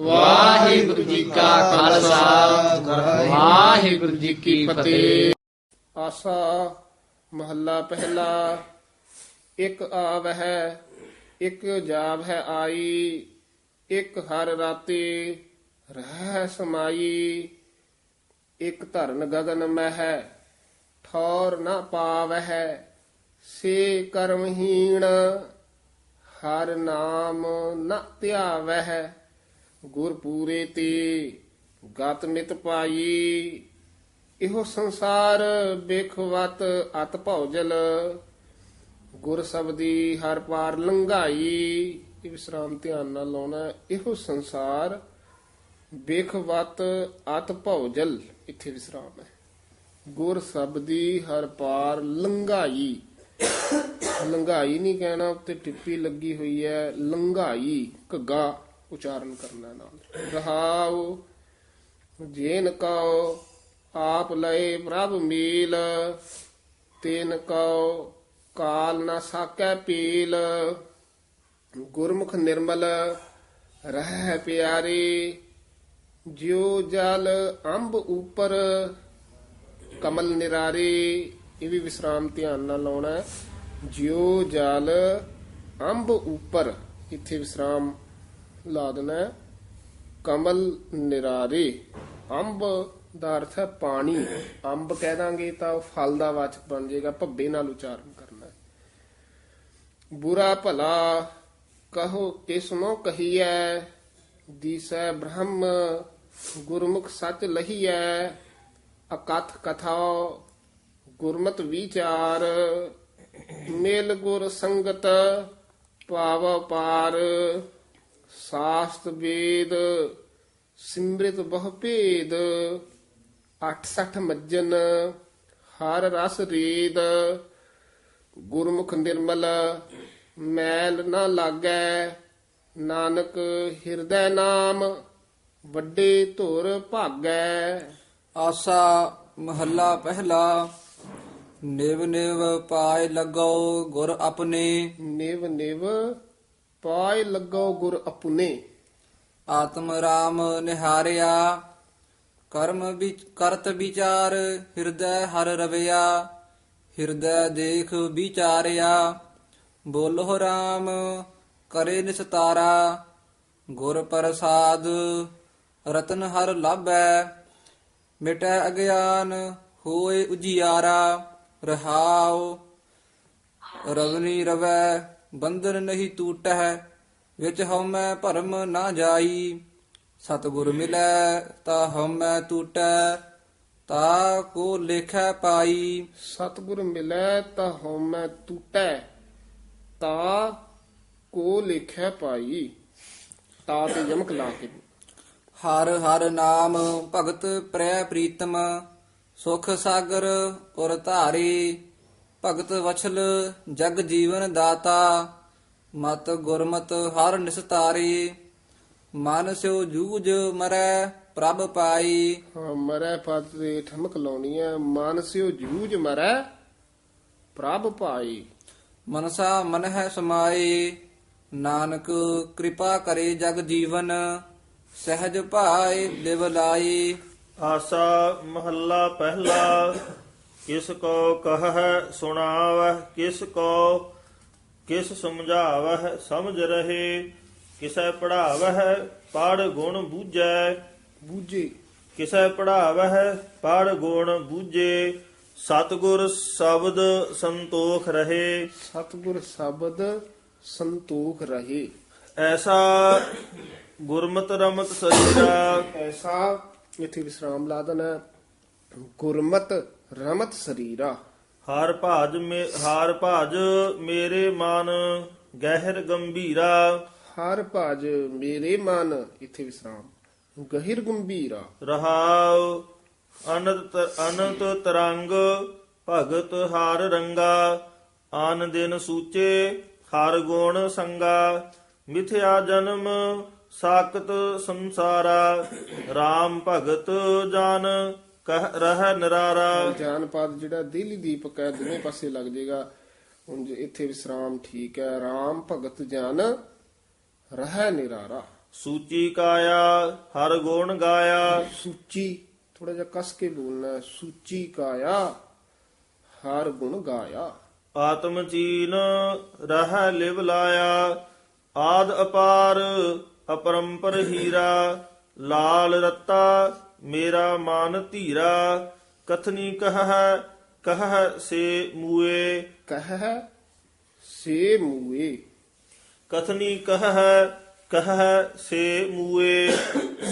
ਵਾਹਿਗੁਰੂ ਜੀ ਕਾ ਖਾਲਸਾ। ਵਾਹਿਗੁਰੂ ਜੀ ਕੀ ਫਤਿਹ। ਆਸਾ ਮਹੱਲਾ ਪਹਿਲਾ। ਇੱਕ ਆਵ ਹੈ ਇੱਕ ਜਾਵ ਹੈ ਆਈ, ਇੱਕ ਹਰ ਰਾਤੀ ਰਹਿ ਸਮਾਈ। ਇੱਕ ਧਰਨ ਗਗਨ ਮਹਿ, ਠੌਰ ਨਾ ਪਾਵਹਿ, ਸੇ ਕਰਮਹੀਣ ਹਰ ਨਾਮ ਨ ਧਿਆਵਹਿ। ਗੁਰ ਪੂਰੇ ਤੇ ਗਤ ਮਿਤ ਪਾਈ। ਇਹੋ ਸੰਸਾਰ ਬੇਖਵਤ ਅਤ ਭੌਜਲ ਗੁਰ ਸਬਦੀ ਹਰ ਪਾਰ ਲੰਘਾਈ। ਇਹ ਵਿਸਰਾਮ ਧਿਆਨ ਨਾਲ ਲਾਉਣਾ। ਇਹੋ ਸੰਸਾਰ ਬੇਖਵਤ ਅਤ ਭੌਜਲ ਇੱਥੇ ਵਿਸਰਾਮ ਹੈ। ਗੁਰ ਸਬਦੀ ਹਰ ਪਾਰ ਲੰਘਾਈ। ਲੰਘਾਈ ਨਹੀਂ ਕਹਿਣਾ, ਉੱਤੇ ਟਿੱਪੀ ਲੱਗੀ ਹੋਈ ਹੈ। ਲੰਘਾਈ ਘੱਗਾ। ਉਚਾਰਨ ਕਰਨਾ ਨਾਲ। ਰਹਾਉ, ਜੇਨ ਕਉ, ਆਪ ਲਏ ਪ੍ਰਭ ਮੀਲ। ਤੈਨ ਕਉ, ਕਾਲ ਨਾ ਸਾਕੈ ਪੀਲ। ਗੁਰਮੁਖ ਨਿਰਮਲ, ਰਹਿ ਪਿਆਰੀ। ਜਿਉ ਜਲ ਅੰਬ ਉਪਰ, ਕਮਲ ਨਿਰਾਰੇ। ਇਹ ਵੀ ਵਿਸਰਾਮ ਧਿਆਨ ਨਾਲ ਲਾਉਣਾ ਜਿਉ ਜਲ ਅੰਬ ਉਪਰ, ਇੱਥੇ ਵਿਸਰਾਮ ਲਾ ਦੇਣਾ ਕਮਲ ਨਿਰਾਰੇ। ਅੰਬ ਦਾ ਅਰਥ ਹੈ ਪਾਣੀ। ਅੰਬ ਕਹਿ ਦਾਂਗੇ ਤਾਂ ਉਹ ਫਲ ਦਾ ਵਾਚਕ ਬਣ ਜਾਏਗਾ, ਭੱਬੇ ਨਾਲ ਉਚਾਰਨ ਕਰਨਾ ਬੁਰਾ ਭਲਾ, ਕਹੋ ਕਿਸਨੋ ਕਹੀਐ? ਦੀਸੈ ਬ੍ਰਹਮ, ਗੁਰਮੁਖ ਸੱਚ ਲਹੀਐ? ਅਕਥ ਕਥਾ, ਗੁਰਮਤ ਵਿਚਾਰ, ਮੇਲ ਗੁਰ ਸੰਗਤ, ਪਾਵ ਪਾਰ। ਸਾਸਤ ਵੇਦ ਸਿਮ੍ਰਿਤ ਬਹੁ ਭੇਦ 68 ਮੱਜਨ ਹਰ ਰਸ ਰੀਦ ਗੁਰਮੁਖ ਨਿਰਮਲ ਮੈਲ ਨਾ ਲਾਗੈ ਨਾਨਕ ਹਿਰਦੈ ਨਾਮ ਵੱਡੇ ਧੁਰ ਭਾਗੈ। ਆਸਾ ਮਹੱਲਾ ਪਹਿਲਾ ਨਿਵ ਨਿਵ ਪਾਏ ਲੱਗੋ ਗੁਰ ਆਪਣੇ। ਨਿਵ ਨਿਵ ਪਾਇ ਲੱਗੋ ਗੁਰ ਅਪੁਨੇ। ਆਤਮ ਰਾਮ ਨਿਹਾਰਿਆ, ਕਰਮ ਵਿੱਚ ਕਰਤ ਵਿਚਾਰ, ਹਿਰਦੈ ਹਰ ਰਵਿਆ, ਹਿਰਦੈ ਦੇਖ ਵਿਚਾਰਿਆ। ਬੋਲੋ ਰਾਮ, ਕਰੇ ਨਿਸਤਾਰਾ, ਗੁਰ ਪ੍ਰਸਾਦ, ਰਤਨ ਹਰ ਲਾਭੈ। ਮਿਟੈ ਅਗਿਆਨ, ਹੋਏ ਉਜਿਆਰਾ, ਰਹਾਉ, ਰਵਨੀ ਰਵੈ। ਬੰਧਨ ਨਹੀਂ ਟੂਟੈ ਵਿੱਚ ਹਉਮੈ ਭਰਮ ਨਾ ਜਾਈ। ਸਤਿਗੁਰ ਮਿਲੈ ਤਾ ਹਉਮੈ ਟੂਟੈ ਤਾ ਕੋ ਲੇਖੈ ਪਾਈ। ਸਤਿਗੁਰ ਮਿਲੈ ਤਾਂ ਹਉਮੈ ਟੂਟੈ ਤਾ ਕੋ ਲਿਖੈ ਪਾਈ। ਤਾ ਤੇ ਯਮਕ ਲਾ ਕੇ। ਹਰ ਹਰ ਨਾਮ ਭਗਤ ਪ੍ਰੈ ਪ੍ਰੀਤਮ ਸੁਖ ਸਾਗਰ ਉਰ ਧਾਰੀ। ਭਗਤ ਵਛਲ ਜਗ ਜੀਵਨ ਦਾਤਾ ਮਤ ਗੁਰਮਤ ਹਰ ਨਿਸਤਾਰੀ ਮਨ ਸਿਓ ਜੂਝ ਮਰੈ ਪ੍ਰਭ ਪਾਈ। ਹਾਂ ਮਰੈ ਪਦ ਤੇ ਠਮਕ ਲਾਉਣੀ ਹੈ ਮਾਨਸਿਓ ਜੂਝ ਮਰੈ ਪ੍ਰਭ ਪਾਈ। ਮਨਸਾ ਮਨ ਹੈ ਸਮਾਏ ਨਾਨਕ ਕਿਰਪਾ ਕਰੇ ਜਗ ਜੀਵਨ ਸਹਿਜ ਭਾਏ ਦਿਵ ਲਾਈ। ਆਸਾ ਮਹੱਲਾ ਪਹਿਲਾ ਕਿਸ ਕੋ ਕਹੈ ਸੁਣਾਵਹਿ ਕਿਸ ਕੋ ਕਿਸ ਸਮਝਾਵਹਿ ਸਮਝ ਰਹੇ ਕਿਸੈ ਪੜਾਵਹਿ ਪੜ ਗੁਣ ਬੂਝੈ ਬੂਝੇ ਕਿਸੈ ਪੜਾਵਹਿ ਪੜ ਗੁਣ ਬੂਝੇ ਸਤਿਗੁਰ ਸ਼ਬਦ ਸੰਤੋਖ ਰਹੇ ਸਤਿਗੁਰ ਸ਼ਬਦ ਸੰਤੋਖ ਰਹੇ ਐਸਾ ਗੁਰਮਤਿ ਰਮਤ ਸਰੀਰਾ ਐਸਾ ਇਥੇ ਵਿਸਰਾਮ ਲਾ ਦੇਣਾ ਗੁਰਮਤ ਰਮਤ ਸਰੀਰਾ। ਹਰ ਭਾਜ ਮੇ ਹਾਰ ਭਾਜ ਮੇਰੇ ਮਨ ਗਹਿਰ ਗੰਭੀਰਾ। ਹਰ ਭਜ ਮੇਰੇ ਮਨ ਇਥੇ ਵਿਸਰਾਮ। ਗਹਿਰ ਗੰਭੀਰਾ। ਰਹਾਉ ਅਨੰਤ ਅਨੰਤ ਤਰੰਗ ਭਗਤ ਹਰ ਰੰਗਾ। ਆਨ ਦਿਨ ਸੂਚੇ ਹਰ ਗੁਣ ਸੰਗਾ। ਮਿਥਿਆ ਜਨਮ ਸਾਕਤ ਸੰਸਾਰਾ। RAM ਭਗਤ ਜਨ ਕਹਿ ਰਹਿ ਨਿਰਾਰਾ। ਗਿਆਨ ਪਦ ਜਿਹੜਾ ਦਿੱਲੀ ਦੀਪਕ ਹੈ ਦੋਵੇਂ ਪਾਸੇ ਲੱਗ ਜਾਏਗਾ ਹੁਣ ਜੇ ਇੱਥੇ ਵਿਸਰਾਮ ਠੀਕ ਹੈ RAM ਭਗਤ ਜਨ ਰਹਿ ਨਿਰਾਰਾ। ਸੂਚੀ ਕਾਇਆ ਹਰ ਗੁਣ ਗਾਇਆ। ਸੂਚੀ ਥੋੜਾ ਜਿਹਾ ਕਸ ਕੇ ਬੋਲਣਾ। ਸੂਚੀ ਕਾਇਆ ਹਰ ਗੁਣ ਗਾਇਆ। ਆਤਮ ਚੀਨ ਰਹਿ ਲਿਵ ਲਾਇਆ। ਆਦ ਅਪਾਰ ਅਪਰੰਪਰ ਹੀਰਾ। ਲਾਲ ਰੱਤਾ ਮੇਰਾ ਮਨ ਧੀਰਾ ਕਥਨੀ ਕਹ ਕਹ ਸੇ ਮੂਏ। ਕਹ ਸੇ ਮੂਏ। ਕਥਨੀ ਕਹ ਕਹ ਸੇ ਮੂਏ।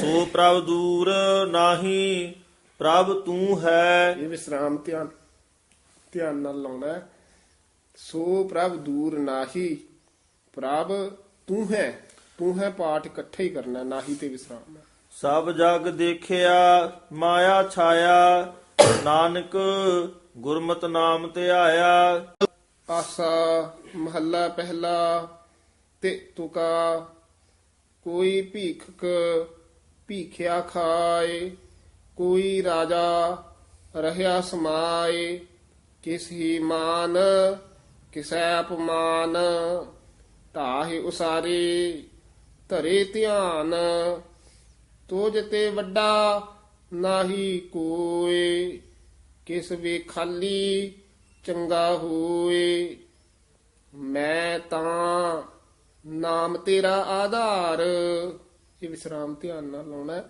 ਸੋ ਪ੍ਰਭ ਦੂਰ ਨਾਹੀ ਪ੍ਰਭ ਤੂੰ ਹੈ। ਇਹ ਵਿਸਰਾਮ ਧਿਆਨ ਧਿਆਨ ਨਾਲ ਲਾਉਣਾ। ਸੋ ਪ੍ਰਭ ਦੂਰ ਨਾਹੀ ਪ੍ਰਭ ਤੂੰ ਹੈ। ਤੂੰ ਹੈ ਪਾਠ ਇਕੱਠੇ ਹੀ ਕਰਨਾ ਨਾਹੀ ਤੇ ਵਿਸਰਾਮ ਹੈ ਸਭ ਜਗ ਦੇਖਿਆ, ਮਾਇਆ ਛਾਇਆ, ਨਾਨਕ ਗੁਰਮਤਿ ਨਾਮ ਤੇ ਆਇਆ। ਆਸਾ, ਮਹੱਲਾ ਪਹਿਲਾ, ਤੇ ਤੁਕਾ, ਕੋਈ ਭੀਖਕ ਭੀਖਿਆ ਖਾਏ, ਕੋਈ ਰਾਜਾ ਰਹਿਆ ਸਮਾਏ, ਕਿਸ ਹੀ ਮਾਨ, ਕਿਸੈ ਅਪਮਾਨ ਤਾਹੀ ਉਸਾਰੇ, ਧਰੇ ਧਿਆਨ ਤੋਜ ਤੇ ਵੱਡਾ ਨਾਹੀ ਕੋਏ, ਕਿਸ ਵੇ ਖਾਲੀ ਚੰਗਾ ਹੋਏ। ਮੈਂ ਤਾਂ ਨਾਮ ਤੇਰਾ ਆਧਾਰ, ਇਹ ਵਿਸਰਾਮ ਧਿਆਨ ਨਾਲ ਲਾਉਣਾ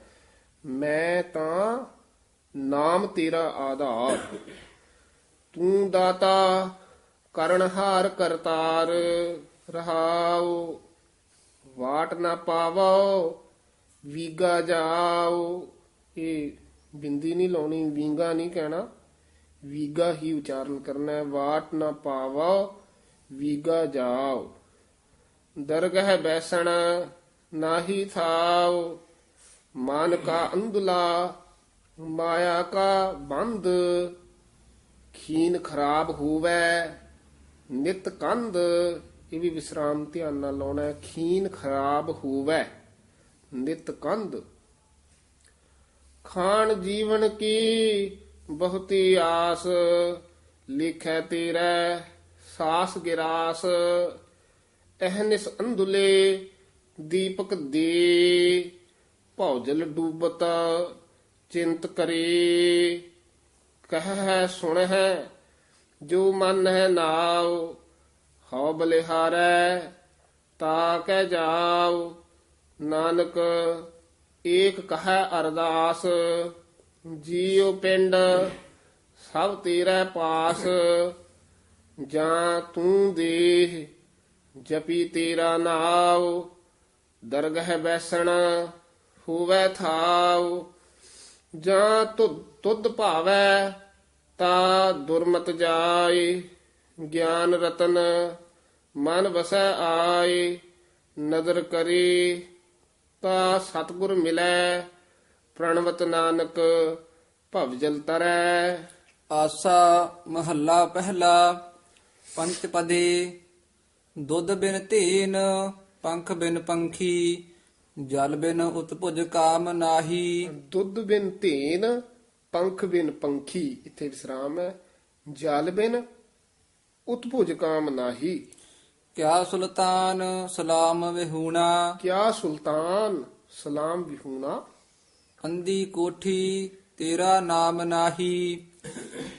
ਮੈਂ ਤਾਂ ਨਾਮ ਤੇਰਾ ਆਧਾਰ। ਤੂੰ ਦਾਤਾ ਕਰਨਹਾਰ ਕਰਤਾਰ, ਰਹਾਉ, ਵਾਟ ਨਾ ਪਾਵੋ। ਵੀਗਾ ਜਾਓ ਇਹ ਬਿੰਦੀ ਨਹੀਂ ਲਾਉਣੀ, ਵੀਗਾ ਨਹੀਂ ਕਹਿਣਾ। ਵੀਗਾ ਹੀ ਉਚਾਰਨ ਕਰਨਾ ਹੈ। ਵਾਟ ਨਾ ਪਾਵੋ, ਵੀਗਾ ਜਾਓ। ਦਰਗਹ ਬੈਸਣ, ਨਾਹੀ ਥਾਉ ਮਨ ਕਾ ਅੰਧਲਾ, ਮਾਇਆ ਕਾ ਬੰਦ। ਖੀਨ ਖਰਾਬ ਹੋਵੇ, ਨਿਤ ਕੰਧ। ਇਹ ਵੀ ਵਿਸਰਾਮ ਧਿਆਨ ਨਾਲ ਲਾਉਣਾ ਹੈ। ਖੀਨ ਖਰਾਬ ਹੋਵੇ। ਨਿਤ ਕੰਧ। ਖਾਨ ਜੀਵਨ ਕੀ ਬਹੁਤੀ ਆਸ, ਲਿਖੈ ਤੇਰਾ ਸਾਸ ਗਿਰਾਸ। ਅਹਨਿਸ ਅੰਧੁਲੇ ਦੀਪਕ ਦੇ, ਭੌਜਲ ਡੂਬਤ ਚਿੰਤ ਕਰੇ। ਕਹ ਹੈ ਸੁਣ ਹੈ ਜੋ ਮਨ ਹੈ ਨਾਉ, ਹਉ ਬਲਿਹਾਰੈ, ਤਾ ਕਹਿ ਜਾਉ। ਨਾਨਕ, ਏਕ ਕਹੈ ਅਰਦਾਸ, ਜੀਉ ਪਿੰਡ ਸਭ ਤੇਰੇ ਪਾਸ, ਜਾਂ ਤੂੰ ਦੇਹ ਜਪੀ ਤੇਰਾ ਨਾਉ, ਦਰਗਹ ਬੈਸਣ ਹੋਵੇ ਥਾਉ, ਜਾਂ ਤੁਧ ਭਾਵੈ ਤਾ ਦੁਰਮਤ ਜਾਏ, ਗਿਆਨ ਰਤਨ ਮਨ ਵਸੈ ਆਏ, ਨਦਰ ਕਰੇ ਤਾ ਸਤਿਗੁਰ ਮਿਲੈ ਪ੍ਰਣਵਤ ਨਾਨਕ ਭਵਜਲ ਤਰੈ। ਆਸਾ ਮਹੱਲਾ ਪਹਿਲਾ ਪੰਚ ਪਦੇ ਦੁੱਧ ਬਿਨ ਧੀਨ ਪੰਖ ਬਿਨ ਪੰਖੀ ਜਲ ਬਿਨ ਉਤਪੁਜ ਕਾਮ ਨਾਹੀ। ਦੁੱਧ ਬਿਨ ਧੇਨ ਪੰਖ ਬਿਨ ਪੰਖੀ ਇੱਥੇ ਵਿਸਰਾਮ ਹੈ। ਜਲ ਬਿਨ ਉਤਭੁਜ ਕਾਮ ਨਾਹੀ। ਕਿਆ ਸੁਲਤਾਨ ਸਲਾਮ ਵਿਹੂਣਾ? ਕਿਆ ਸੁਲਤਾਨ ਸਲਾਮ ਵਿਹੂਣਾ? ਅੰਦੀ ਕੋਠੀ ਤੇਰਾ ਨਾਮ ਨਾਹੀ।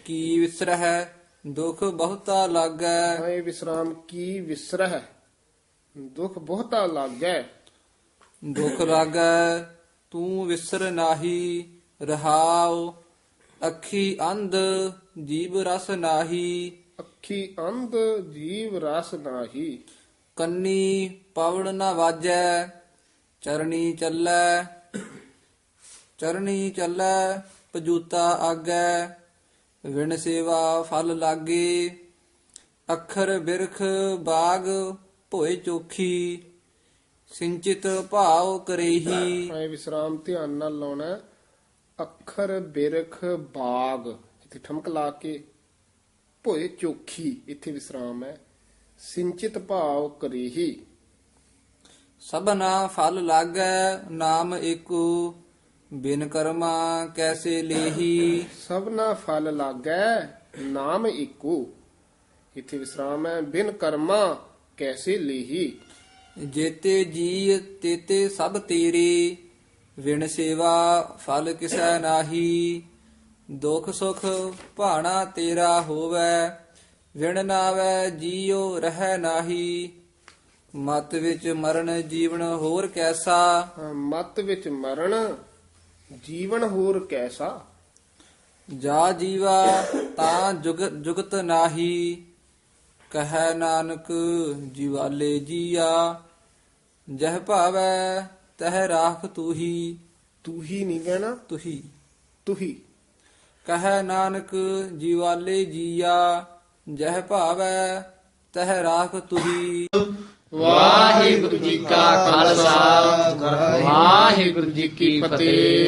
ਕੀ ਵਿਸਰਹਿ ਦੁਖ ਬਹੁਤਾ ਲਾਗੈ। ਆਏ ਵਿਸਰਾਮ ਕੀ ਵਿਸਰਹ? ਦੁਖ ਬਹੁਤਾ ਲੱਗੈ। ਦੁਖ ਲਾਗੈ ਤੂੰ ਵਿਸਰ ਨਾਹੀ। ਰਹਾਉ ਅੱਖੀ ਅੰਧ ਜੀਵ ਰਸ ਨਾਹੀ। ਅੱਖੀ ਅੰਧ ਜੀਵ ਰਸ ਨਾਹੀ। ਕੰਨੀ ਪਵੜ ਨਾ ਵਾਜੈ ਚਰਣੀ ਚੱਲੈ। ਚਰਣੀ ਚੱਲੈ ਪਜੂਤਾ ਆਗੈ ਵਿਣ ਸੇਵਾ ਫਲ ਲਾਗੇ। ਅੱਖਰ ਬਿਰਖ ਬਾਗ ਭੋਏ ਚੋਖੀ ਸਿੰਚਿਤ ਭਾਵ ਕਰੇਹੀ। ਆਏ ਵਿਸਰਾਮ ਧਿਆਨ ਨਾਲ ਲਾਉਣਾ। ਅੱਖਰ ਬਿਰਖ ਬਾਗ। ਇੱਥੇ ਠਮਕ ਲਾ ਕੇ ਭੋਏ ਚੋਖੀ ਇੱਥੇ ਵਿਸਰਾਮ ਹੈ। ਸਿੰਚਿਤ ਭਾਵ ਕਰੇਹੀ। ਸਭਨਾ ਫਲ ਲਾਗੈ ਨਾਮ ਏਕੋ ਬਿਨ ਕਰਮਾ ਕੈਸੇ ਲੇਹੀ। ਸਭਨਾ ਫਲ ਲਾਗੈ ਨਾਮ ਏਕੋ। ਇੱਥੇ ਵਿਸਰਾਮ ਹੈ ਬਿਨ ਕਰਮਾ ਕੈਸੇ ਲੀਹੀ। ਜੇਤੇ ਜੀ ਤੇਤੇ ਸਭ ਤੇਰੇ। ਵਿਣ ਸੇਵਾ ਫਲ ਕਿਸੈ ਨਾਹੀ। ਦੁਖ ਸੁਖ ਭਾਣਾ ਤੇਰਾ ਹੋਵੇ ਵਿਣ ਨਾਵੇ ਜੀਉ ਰਹਿ ਨਾਹੀ। ਮਤ ਵਿੱਚ ਮਰਨ ਜੀਵਨ ਹੋਰ ਕੈਸਾ? ਮਤ ਵਿੱਚ ਮਰਨ ਜੀਵਨ ਹੋਰ ਕੈਸਾ? ਜਾ ਜੀਵਾ ਤਾਂ ਜੁਗ ਜੁਗਤ ਨਾਹੀ ਕਹੈ ਨਾਨਕ ਜੀਵਾਲੇ ਜੀਆ। ਜਹ ਭਾਵੈ ਤਹ ਰਾਖ ਤੂਹੀ। ਤੂੰ ਹੀ ਨਹੀਂ ਕਹਿਣਾ? ਤੁਹੀ। ਤੂੰ ਹੀ ਕਹੈ ਨਾਨਕ, ਜੀਵਾਲੇ ਜੀਆ, ਜਹ ਭਾਵੈ, ਤਹ ਰਾਖ ਤੁਹੀ। ਵਾਹਿਗੁਰੂ ਜੀ ਕਾ ਖਾਲਸਾ, ਵਾਹਿਗੁਰੂ ਜੀ ਕੀ ਫਤਿਹ।